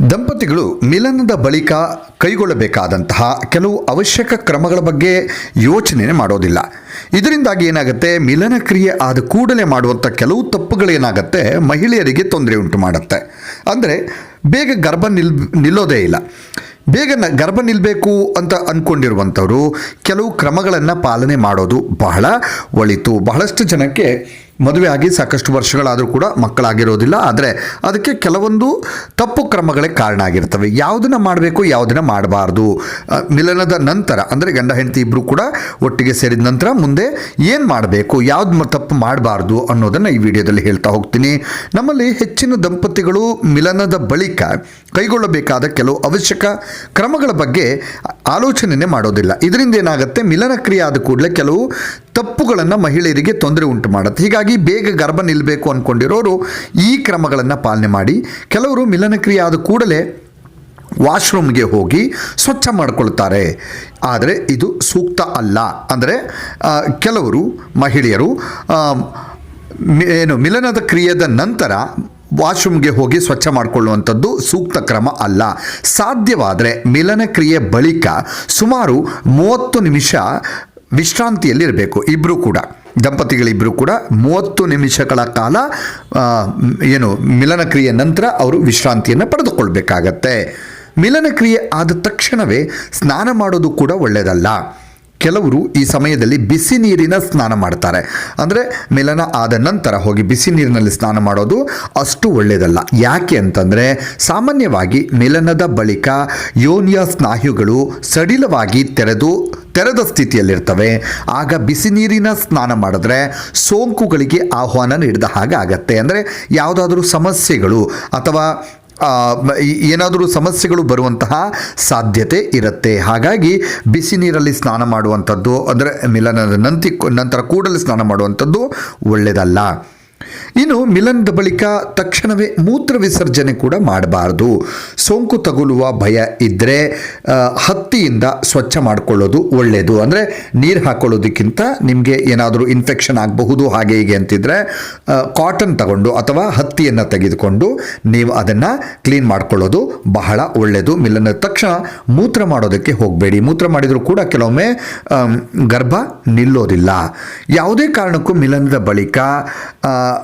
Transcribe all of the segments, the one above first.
ದಂಪತಿಗಳು ಮಿಲನದ ಬಳಿಕ ಕೈಗೊಳ್ಳಬೇಕಾದಂತಹ ಕೆಲವು ಅವಶ್ಯಕ ಕ್ರಮಗಳ ಬಗ್ಗೆ ಯೋಚನೆ ಮಾಡೋದಿಲ್ಲ. ಇದರಿಂದಾಗಿ ಏನಾಗುತ್ತೆ? ಮಿಲನ ಕ್ರಿಯೆ ಆದ ಕೂಡಲೇ ಮಾಡುವಂಥ ಕೆಲವು ತಪ್ಪುಗಳೇನಾಗುತ್ತೆ? ಮಹಿಳೆಯರಿಗೆ ತೊಂದರೆ ಉಂಟು ಮಾಡುತ್ತೆ. ಅಂದರೆ ಬೇಗ ಗರ್ಭ ನಿಲ್, ನಿಲ್ಲೋದೇ ಇಲ್ಲ. ಬೇಗ ನ, ಗರ್ಭ ನಿಲ್ಲಬೇಕು ಅಂತ ಅಂದ್ಕೊಂಡಿರುವಂಥವರು ಕೆಲವು ಕ್ರಮಗಳನ್ನು ಪಾಲನೆ ಮಾಡೋದು ಬಹಳ ಒಳಿತು. ಬಹಳಷ್ಟು ಜನಕ್ಕೆ ಮದುವೆ ಆಗಿ ಸಾಕಷ್ಟು ವರ್ಷಗಳಾದರೂ ಕೂಡ ಮಕ್ಕಳಾಗಿರೋದಿಲ್ಲ. ಆದರೆ ಅದಕ್ಕೆ ಕೆಲವೊಂದು ತಪ್ಪು ಕ್ರಮಗಳೇ ಕಾರಣ ಆಗಿರ್ತವೆ. ಯಾವುದನ್ನು ಮಾಡಬೇಕು, ಯಾವುದನ್ನು ಮಾಡಬಾರ್ದು. ಮಿಲನದ ನಂತರ, ಅಂದರೆ ಗಂಡ ಹೆಂಡತಿ ಇಬ್ಬರು ಕೂಡ ಒಟ್ಟಿಗೆ ಸೇರಿದ ನಂತರ ಮುಂದೆ ಏನು ಮಾಡಬೇಕು, ಯಾವ್ದು ತಪ್ಪು ಮಾಡಬಾರ್ದು ಅನ್ನೋದನ್ನು ಈ ವಿಡಿಯೋದಲ್ಲಿ ಹೇಳ್ತಾ ಹೋಗ್ತೀನಿ. ನಮ್ಮಲ್ಲಿ ಹೆಚ್ಚಿನ ದಂಪತಿಗಳು ಮಿಲನದ ಬಳಿಕ ಕೈಗೊಳ್ಳಬೇಕಾದ ಕೆಲವು ಅವಶ್ಯಕ ಕ್ರಮಗಳ ಬಗ್ಗೆ ಆಲೋಚನೆನೇ ಮಾಡೋದಿಲ್ಲ. ಇದರಿಂದ ಏನಾಗುತ್ತೆ, ಮಿಲನ ಕ್ರಿಯೆ ಆದ ಕೂಡಲೇ ಕೆಲವು ತಪ್ಪುಗಳನ್ನು ಮಹಿಳೆಯರಿಗೆ ತೊಂದರೆ ಉಂಟು ಮಾಡುತ್ತೆ. ಹೀಗಾಗಿ ಬೇಗ ಗರ್ಭ ನಿಲ್ಲಬೇಕು ಅಂದ್ಕೊಂಡಿರೋರು ಈ ಕ್ರಮಗಳನ್ನು ಪಾಲನೆ ಮಾಡಿ. ಕೆಲವರು ಮಿಲನ ಕ್ರಿಯೆ ಆದ ಕೂಡಲೇ ವಾಶ್ರೂಮ್ಗೆ ಹೋಗಿ ಸ್ವಚ್ಛ ಮಾಡಿಕೊಳ್ತಾರೆ. ಆದರೆ ಇದು ಸೂಕ್ತ ಅಲ್ಲ. ಅಂದರೆ ಕೆಲವರು ಮಹಿಳೆಯರು ಏನು ಮಿಲನದ ಕ್ರಿಯೆದ ನಂತರ ವಾಶ್ರೂಮ್ಗೆ ಹೋಗಿ ಸ್ವಚ್ಛ ಮಾಡಿಕೊಳ್ಳುವಂಥದ್ದು ಸೂಕ್ತ ಕ್ರಮ ಅಲ್ಲ. ಸಾಧ್ಯವಾದರೆ ಮಿಲನ ಕ್ರಿಯೆ ಬಳಿಕ ಸುಮಾರು ಮೂವತ್ತು ನಿಮಿಷ ವಿಶ್ರಾಂತಿಯಲ್ಲಿರಬೇಕು ಇಬ್ಬರೂ ಕೂಡ. ದಂಪತಿಗಳಿಬ್ಬರು ಕೂಡ ಮೂವತ್ತು ನಿಮಿಷಗಳ ಕಾಲ ಏನು ಮಿಲನ ಕ್ರಿಯೆ ನಂತರ ಅವರು ವಿಶ್ರಾಂತಿಯನ್ನು ಪಡೆದುಕೊಳ್ಬೇಕಾಗತ್ತೆ. ಮಿಲನ ಕ್ರಿಯೆ ಆದ ತಕ್ಷಣವೇ ಸ್ನಾನ ಮಾಡೋದು ಕೂಡ ಒಳ್ಳೆಯದಲ್ಲ ಕೆಲವರು ಈ ಸಮಯದಲ್ಲಿ ಬಿಸಿ ನೀರಿನ ಸ್ನಾನ ಮಾಡ್ತಾರೆ. ಅಂದರೆ ಮಿಲನ ಆದ ನಂತರ ಹೋಗಿ ಬಿಸಿ ನೀರಿನಲ್ಲಿ ಸ್ನಾನ ಮಾಡೋದು ಅಷ್ಟು ಒಳ್ಳೆಯದಲ್ಲ ಯಾಕೆ ಅಂತಂದರೆ ಸಾಮಾನ್ಯವಾಗಿ ಮಿಲನದ ಬಳಿಕ ಯೋನಿಯ ಸ್ನಾಯುಗಳು ಸಡಿಲವಾಗಿ ತೆರೆದು ತೆರೆದ ಸ್ಥಿತಿಯಲ್ಲಿರ್ತವೆ. ಆಗ ಬಿಸಿ ನೀರಿನ ಸ್ನಾನ ಮಾಡಿದ್ರೆ ಸೋಂಕುಗಳಿಗೆ ಆಹ್ವಾನ ನೀಡಿದ ಹಾಗೆ ಆಗತ್ತೆ. ಅಂದರೆ ಯಾವುದಾದ್ರೂ ಸಮಸ್ಯೆಗಳು ಅಥವಾ ಏನಾದರೂ ಸಮಸ್ಯೆಗಳು ಬರುವಂತಹ ಸಾಧ್ಯತೆ ಇರುತ್ತೆ. ಹಾಗಾಗಿ ಬಿಸಿ ನೀರಲ್ಲಿ ಸ್ನಾನ ಮಾಡುವಂಥದ್ದು, ಅಂದರೆ ಮಿಲನದ ನಂತಿ, ನಂತರ ಕೂಡಲೇ ಸ್ನಾನ ಮಾಡುವಂಥದ್ದು ಒಳ್ಳೆಯದಲ್ಲ ಇನ್ನು ಮಿಲನದ ಬಳಿಕ ತಕ್ಷಣವೇ ಮೂತ್ರ ವಿಸರ್ಜನೆ ಕೂಡ ಮಾಡಬಾರ್ದು. ಸೋಂಕು ತಗುಲುವ ಭಯ ಇದ್ದರೆ ಹತ್ತಿಯಿಂದ ಸ್ವಚ್ಛ ಮಾಡಿಕೊಳ್ಳೋದು ಒಳ್ಳೆಯದು ಅಂದರೆ ನೀರು ಹಾಕೊಳ್ಳೋದಕ್ಕಿಂತ ನಿಮಗೆ ಏನಾದರೂ ಇನ್ಫೆಕ್ಷನ್ ಆಗಬಹುದು, ಹಾಗೆ ಹೀಗೆ ಅಂತಿದ್ರೆ ಕಾಟನ್ ತಗೊಂಡು ಅಥವಾ ಹತ್ತಿಯನ್ನು ತೆಗೆದುಕೊಂಡು ನೀವು ಅದನ್ನು ಕ್ಲೀನ್ ಮಾಡಿಕೊಳ್ಳೋದು ಬಹಳ ಒಳ್ಳೆಯದು ಮಿಲನದ ತಕ್ಷಣ ಮೂತ್ರ ಮಾಡೋದಕ್ಕೆ ಹೋಗಬೇಡಿ. ಮೂತ್ರ ಮಾಡಿದರೂ ಕೂಡ ಕೆಲವೊಮ್ಮೆ ಗರ್ಭ ನಿಲ್ಲೋದಿಲ್ಲ. ಯಾವುದೇ ಕಾರಣಕ್ಕೂ ಮಿಲನದ ಬಳಿಕ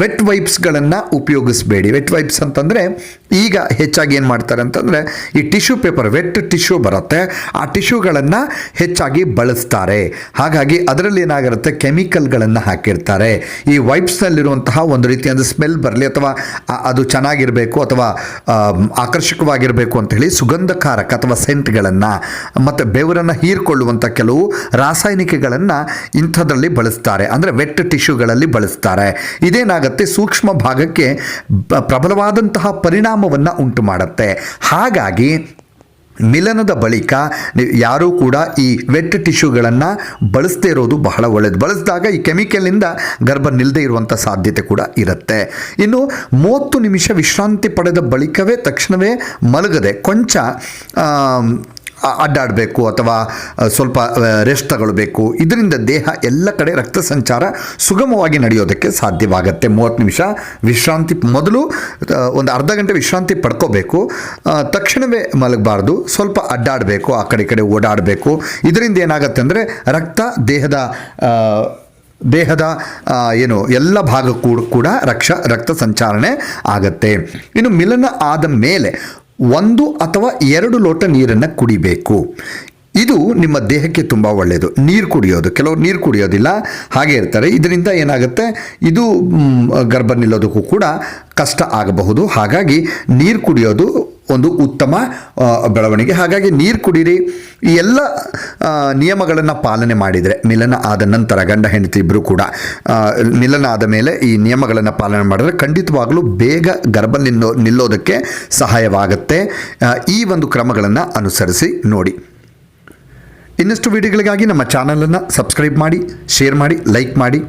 ವೆಟ್ ವೈಪ್ಸ್ಗಳನ್ನು ಉಪಯೋಗಿಸಬೇಡಿ. ವೆಟ್ ವೈಪ್ಸ್ ಅಂತಂದರೆ ಈಗ ಹೆಚ್ಚಾಗಿ ಏನು ಮಾಡ್ತಾರೆ ಅಂತಂದರೆ ಈ ಟಿಶ್ಯೂ ಪೇಪರ್ ವೆಟ್ ಟಿಶ್ಯೂ ಬರುತ್ತೆ. ಆ ಟಿಶ್ಯೂಗಳನ್ನು ಹೆಚ್ಚಾಗಿ ಬಳಸ್ತಾರೆ. ಹಾಗಾಗಿ ಅದರಲ್ಲಿ ಏನಾಗಿರುತ್ತೆ? ಕೆಮಿಕಲ್ಗಳನ್ನು ಹಾಕಿರ್ತಾರೆ. ಈ ವೈಪ್ಸ್ನಲ್ಲಿರುವಂತಹ ಒಂದು ರೀತಿಯಾದ ಸ್ಮೆಲ್ ಬರಲಿ ಅಥವಾ ಅದು ಚೆನ್ನಾಗಿರಬೇಕು ಅಥವಾ ಆಕರ್ಷಕವಾಗಿರಬೇಕು ಅಂತ ಹೇಳಿ ಸುಗಂಧಕಾರಕ ಅಥವಾ ಸೆಂಟ್ಗಳನ್ನು ಮತ್ತು ಬೆವರನ್ನು ಹೀರ್ಕೊಳ್ಳುವಂಥ ಕೆಲವು ರಾಸಾಯನಿಕಗಳನ್ನು ಇಂಥದ್ರಲ್ಲಿ ಬಳಸ್ತಾರೆ. ಅಂದರೆ ವೆಟ್ ಟಿಶ್ಯೂಗಳಲ್ಲಿ ಬಳಸ್ತಾರೆ. ಇದೇನಾಗುತ್ತೆ ಸೂಕ್ಷ್ಮ ಭಾಗಕ್ಕೆ ಪ್ರಬಲವಾದಂತಹ ಪರಿಣಾಮವನ್ನು ಉಂಟು ಮಾಡುತ್ತೆ ಹಾಗಾಗಿ ಮಿಲನದ ಬಳಿಕ ಯಾರೂ ಕೂಡ ಈ ವೆಟ್ ಟಿಶ್ಯೂಗಳನ್ನು ಬಳಸದೇ ಇರೋದು ಬಹಳ ಒಳ್ಳೆಯದು ಬಳಸಿದಾಗ ಈ ಕೆಮಿಕಲಿಂದ ಗರ್ಭ ನಿಲ್ಲದೆ ಇರುವಂಥ ಸಾಧ್ಯತೆ ಕೂಡ ಇರುತ್ತೆ. ಇನ್ನು ಮೂವತ್ತು ನಿಮಿಷ ವಿಶ್ರಾಂತಿ ಪಡೆದ ಬಳಿಕವೇ ತಕ್ಷಣವೇ ಮಲಗದೆ ಕೊಂಚ ಅಡ್ಡಾಡಬೇಕು ಅಥವಾ ಸ್ವಲ್ಪ ರೆಸ್ಟ್ ತಗೊಳ್ಬೇಕು. ಇದರಿಂದ ದೇಹ ಎಲ್ಲ ಕಡೆ ರಕ್ತ ಸಂಚಾರ ಸುಗಮವಾಗಿ ನಡೆಯೋದಕ್ಕೆ ಸಾಧ್ಯವಾಗುತ್ತೆ. ಮೂವತ್ತು ನಿಮಿಷ ವಿಶ್ರಾಂತಿ ಮೊದಲು ಒಂದು ಅರ್ಧ ಗಂಟೆ ವಿಶ್ರಾಂತಿ ಪಡ್ಕೋಬೇಕು. ತಕ್ಷಣವೇ ಮಲಗಬಾರ್ದು. ಸ್ವಲ್ಪ ಅಡ್ಡಾಡಬೇಕು, ಆ ಕಡೆ ಕಡೆ ಓಡಾಡಬೇಕು. ಇದರಿಂದ ಏನಾಗುತ್ತೆ ಅಂದರೆ ರಕ್ತ ದೇಹದ ದೇಹದ ಏನು, ಎಲ್ಲ ಭಾಗ ಕೂಡ ರಕ್ಷ, ರಕ್ತ ಸಂಚಾರಣೆ ಆಗತ್ತೆ. ಇನ್ನು ಮಿಲನ ಆದ ಮೇಲೆ ಒಂದು ಅಥವಾ ಎರಡು ಲೋಟ ನೀರನ್ನು ಕುಡಿಬೇಕು. ಇದು ನಿಮ್ಮ ದೇಹಕ್ಕೆ ತುಂಬ ಒಳ್ಳೆಯದು ನೀರು ಕುಡಿಯೋದು. ಕೆಲವರು ನೀರು ಕುಡಿಯೋದಿಲ್ಲ, ಹಾಗೆ ಇರ್ತಾರೆ. ಇದರಿಂದ ಏನಾಗುತ್ತೆ? ಇದು ಗರ್ಭ ನಿಲ್ಲೋದಕ್ಕೂ ಕೂಡ ಕಷ್ಟ ಆಗಬಹುದು. ಹಾಗಾಗಿ ನೀರು ಕುಡಿಯೋದು ಒಂದು ಉತ್ತಮ ಬೆಳವಣಿಗೆ. ಹಾಗಾಗಿ ನೀರು ಕುಡೀರಿ. ಈ ಎಲ್ಲ ನಿಯಮಗಳನ್ನು ಪಾಲನೆ ಮಾಡಿದರೆ, ಮಿಲನ ಆದ ನಂತರ, ಗಂಡ ಹೆಂಡತಿ ಇಬ್ಬರು ಕೂಡ ಮಿಲನ ಆದ ಮೇಲೆ ಈ ನಿಯಮಗಳನ್ನು ಪಾಲನೆ ಮಾಡಿದ್ರೆ ಖಂಡಿತವಾಗಲೂ ಬೇಗ ಗರ್ಭ ನಿಲ್ಲೋ ನಿಲ್ಲೋದಕ್ಕೆ ಸಹಾಯವಾಗುತ್ತೆ. ಈ ಒಂದು ಕ್ರಮಗಳನ್ನು ಅನುಸರಿಸಿ ನೋಡಿ. ಇನ್ನಷ್ಟು ವಿಡಿಯೋಗಳಿಗಾಗಿ ನಮ್ಮ ಚಾನಲನ್ನು ಸಬ್ಸ್ಕ್ರೈಬ್ ಮಾಡಿ, ಶೇರ್ ಮಾಡಿ, ಲೈಕ್ ಮಾಡಿ.